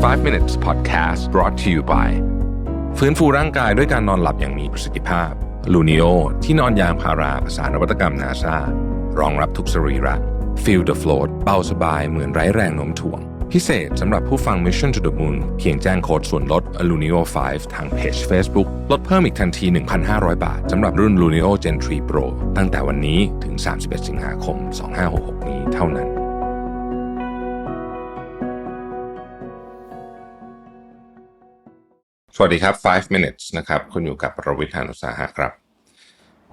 5 minutes podcast brought to you by ฟื้นฟูร่างกายด้วยการนอนหลับอย่างมีประสิทธิภาพลูนิโอที่นอนยางพาราภาษานวัตกรรมนาซารองรับทุกสรีระ Feel the float เบาสบายเหมือนไร้แรงโน้มถ่วง พิเศษสำหรับผู้ฟัง Mission to the Moon เพียงแจ้งโค้ดส่วนลด Lunio 5 ทางเพจ Facebook ลดเพิ่มอีกทันที 1,500 บาทสำหรับรุ่น Lunio Gen 3 Pro ตั้งแต่วันนี้ถึง 31 สิงหาคม 2566 นี้เท่านั้น สวัสดีครับ 5 minutes นะครับ คุณอยู่กับประวิทยานุสาหะครับ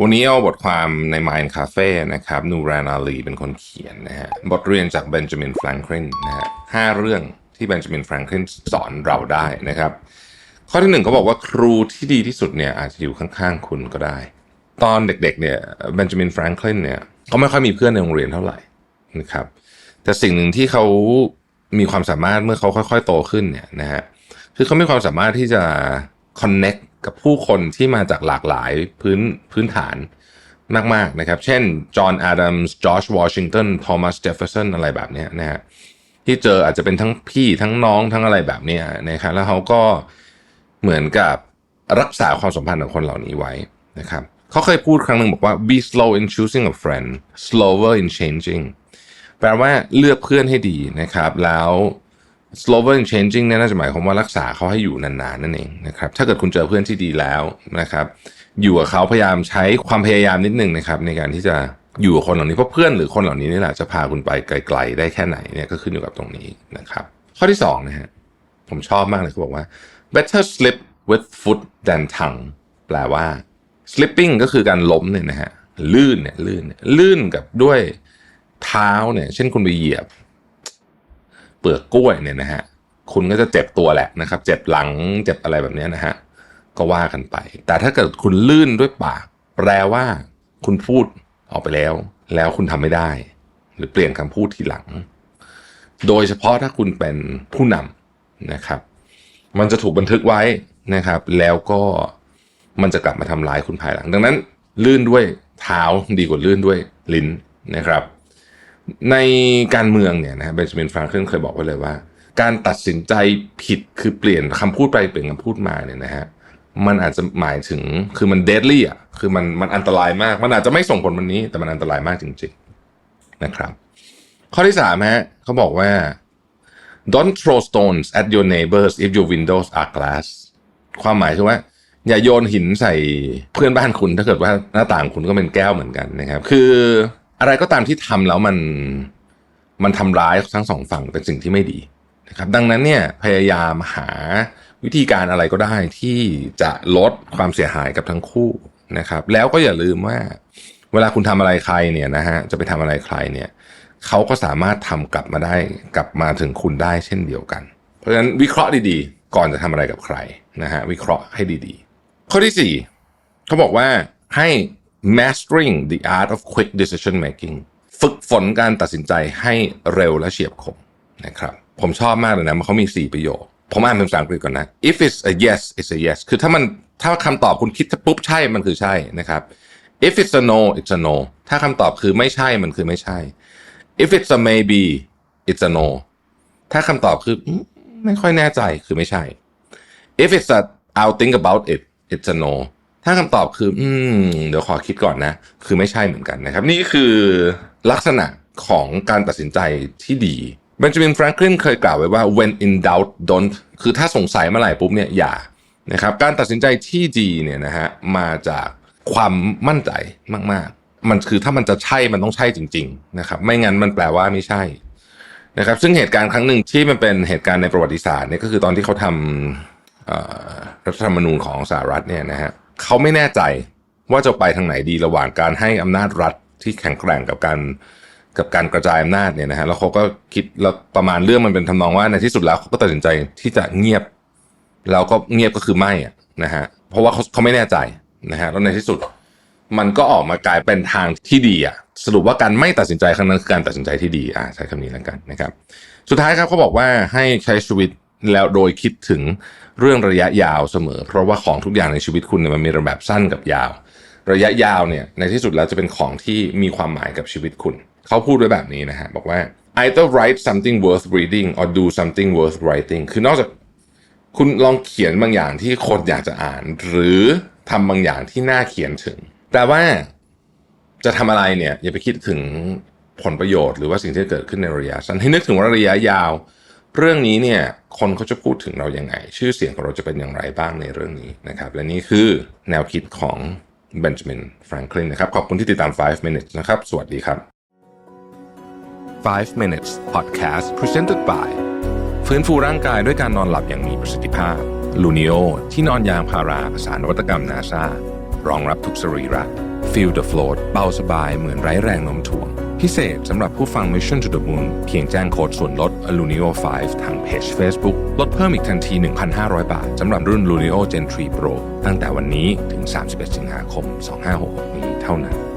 วันนี้เอาบทความใน Mind Cafe นะครับนูรานาลีเป็นคนเขียนนะฮะ บทเรียนจากเบนจามินแฟรงคลินนะฮะห้าเรื่องที่เบนจามินแฟรงคลินสอนเราได้นะครับ ข้อที่หนึ่งเขาบอกว่าครูที่ดีที่สุดเนี่ยอาจจะอยู่ข้างๆคุณก็ได้ ตอนเด็กๆเนี่ยเบนจามินแฟรงคลินเนี่ยเขาไม่ค่อยมีเพื่อนในโรงเรียนเท่าไหร่นะครับ แต่สิ่งหนึ่งที่เขามีความสามารถเมื่อเขาค่อย ๆ โตขึ้นเนี่ยนะฮะ คือเขามีความสามารถที่จะ connect กับผู้คนที่มาจากหลากหลายพื้นพื้นฐานมากๆนะครับ เช่น จอห์นอาดัมส์จอร์จวอชิงตันทอมัสเจฟเฟอร์สันอะไรแบบนี้นะฮะที่เจออาจจะเป็นทั้งพี่ทั้งน้องทั้งอะไรแบบนี้นะครับแล้วเขาก็เหมือนกับรักษาความสัมพันธ์ของคนเหล่านี้ไว้นะครับเขาเคยพูดครั้งหนึ่งบอกว่า be slow in choosing a friend slower in changing แปลว่าเลือกเพื่อนให้ดีนะครับ แล้ว slower in changing เนี่ยน่าจะหมายความว่ารักษาเขาให้อยู่นานๆนั่นเองนะครับถ้าเกิดคุณเจอเพื่อนที่ดีแล้วนะครับ อยู่กับเขาพยายามใช้ความพยายามนิดนึงนะครับ ในการที่จะอยู่กับคนเหล่านี้เพราะเพื่อนหรือคนเหล่านี้นี่แหละจะพาคุณไปไกล ๆ ได้แค่ไหนเนี่ยก็ขึ้นอยู่กับตรงนี้นะครับ ข้อที่สองนะฮะผมชอบมากเลยเขาบอกว่า better slip with foot than tongue แปลว่า slipping ก็คือการล้มเนี่ยนะฮะลื่นเนี่ยลื่นเนี่ยลื่นกับด้วยเท้าเนี่ย เช่นคุณไปเหยียบ เปลือกกล้วยเนี่ยนะฮะคุณก็จะเจ็บตัวแหละนะครับ เจ็บหลังเจ็บอะไรแบบนี้นะฮะก็ว่ากันไป แต่ถ้าเกิดคุณลื่นด้วยปาก แปลว่า คุณพูดออกไปแล้ว แล้วคุณทำไม่ได้ หรือเปลี่ยนคำพูดทีหลัง โดยเฉพาะถ้าคุณเป็นผู้นำนะครับ มันจะถูกบันทึกไว้นะครับ แล้วก็มันจะกลับมาทำร้ายคุณภายหลัง ดังนั้น ลื่นด้วยเท้าดีกว่าลื่นด้วยลิ้นนะครับ ในการเมืองเนี่ยนะฮะเบนจามินฟรังคลินเคยบอกไว้เลยว่า การตัดสินใจผิดคือเปลี่ยนคำพูดไปเปลี่ยนคำพูดมาเนี่ยนะฮะมันอาจจะหมายถึงคือมันเดดลี่อะคือมันมันอันตรายมาก มันอาจจะไม่ส่งผลวันนี้ แต่มันอันตรายมากจริงๆนะครับ ข้อที่สามฮะเขาบอกว่า don't throw stones at your neighbors if your windows are glass ความหมายคือว่า อย่าโยนหินใส่เพื่อนบ้านคุณถ้าเกิดว่าหน้าต่างคุณก็เป็นแก้วเหมือนกันนะครับ คือ อะไรก็ตามที่ทำแล้วมันมันทำร้ายทั้งสองฝั่งเป็นสิ่งที่ไม่ดีนะครับดังนั้นเนี่ยพยายามหาวิธีการอะไรก็ได้ที่จะลดความเสียหายกับทั้งคู่นะครับ แล้วก็อย่าลืมว่า เวลาคุณทำอะไรใครเนี่ยนะฮะจะไปทำอะไรใครเนี่ยเขาก็สามารถทำกลับมาได้กลับมาถึงคุณได้เช่นเดียวกัน เพราะฉะนั้นวิเคราะห์ดีๆ ก่อนจะทำอะไรกับใครนะฮะวิเคราะห์ให้ดีๆ ข้อที่สี่เขาบอกว่าให้ mastering the art of quick decision making ฝึกฝนการตัดสินใจให้เร็วและเฉียบคมนะครับ ผมชอบมากเลยนะมันเขามี 4 ประโยค ผมอ่านเป็นภาษาอังกฤษก่อนนะ if it's a yes it's a yes คือถ้ามันถ้าคำตอบคุณคิดปุ๊บใช่มันคือใช่นะครับ if it's a no it's a no ถ้าคำตอบคือไม่ใช่มันคือไม่ใช่ if it's a maybe it's a no ถ้าคำตอบคือไม่ค่อยแน่ใจคือไม่ใช่ if it's a I'll think about it it's a no ถ้าคำตอบคือ อืม เดี๋ยวขอคิดก่อนนะ คือไม่ใช่เหมือนกันนะครับ นี่คือลักษณะของการตัดสินใจที่ดีเบนจามินแฟรงคลินเคยกล่าวไว้ว่า when in doubt don't คือถ้าสงสัยเมื่อไหร่ปุ๊บเนี่ยอย่านะครับการตัดสินใจที่ดีเนี่ยนะฮะมาจากความมั่นใจมาก ๆ มันคือถ้ามันจะใช่มันต้องใช่จริง ๆ นะครับ ไม่งั้นมันแปลว่าไม่ใช่นะครับ ซึ่งเหตุการณ์ครั้งหนึ่งที่มันเป็นเหตุการณ์ในประวัติศาสตร์เนี่ยก็คือตอนที่เขาทำรัฐธรรมนูญของสหรัฐเนี่ยนะฮะ เขาไม่แน่ใจว่าจะไปทางไหนดีระหว่างการให้อำนาจรัฐที่แข็งแกร่งกับการกับการกระจายอำนาจเนี่ยนะฮะแล้วเขาก็คิดแล้วประมาณเรื่องมันเป็นทำนองว่าในที่สุดแล้วเขาก็ตัดสินใจที่จะเงียบแล้วก็เงียบก็คือไม่อะนะฮะเพราะว่าเขาเขาไม่แน่ใจนะฮะแล้วในที่สุด มันก็ออกมากลายเป็นทางที่ดีอะสรุปว่าการไม่ตัดสินใจครั้งนั้นคือการตัดสินใจที่ดีอ่าใช้คำนี้แล้วกันนะครับ สุดท้ายครับเขาบอกว่าให้ใช้ชีวิต แล้วโดยคิดถึงเรื่องระยะยาวเสมอ เพราะว่าของทุกอย่างในชีวิตคุณเนี่ยมันมีระแบบสั้นกับยาว ระยะยาวเนี่ยในที่สุดแล้วจะเป็นของที่มีความหมายกับชีวิตคุณ เขาพูดไว้แบบนี้นะฮะบอกว่า either write something worth reading or do something worth writing คือนอกจากคุณลองเขียนบางอย่างที่คนอยากจะอ่าน หรือทำบางอย่างที่น่าเขียนถึง แต่ว่าจะทำอะไรเนี่ยอย่าไปคิดถึงผลประโยชน์หรือว่าสิ่งที่เกิดขึ้นในระยะสั้นให้นึกถึงว่าระยะยาว เรื่องนี้เนี่ยคนเขาจะพูดถึงเรายังไง ชื่อเสียงของเราจะเป็นอย่างไรบ้างในเรื่องนี้นะครับและนี่คือแนวคิดของเบนจามินแฟรงคลินนะครับขอบคุณที่ติดตาม 5 minutes นะครับ สวัสดีครับ 5 minutes podcast presented by ฟื้นฟูร่างกายด้วยการนอนหลับอย่างมีประสิทธิภาพลูนิโอที่นอนยางพาราภาษานวัตกรรมนาซารองรับทุกสรีระ Feel the float เบาสบายเหมือนไร้แรงโน้มถ่วง พิเศษสำหรับผู้ฟัง Mission to the Moon เพียงแจ้งโค้ดส่วนลด Lunio 5 ทางเพจ Facebook ลดเพิ่มอีกทันที 1,500 บาท สำหรับรุ่น Lunio Gen 3 Pro ตั้งแต่วันนี้ถึง 31 สิงหาคม 2566 นี้เท่านั้น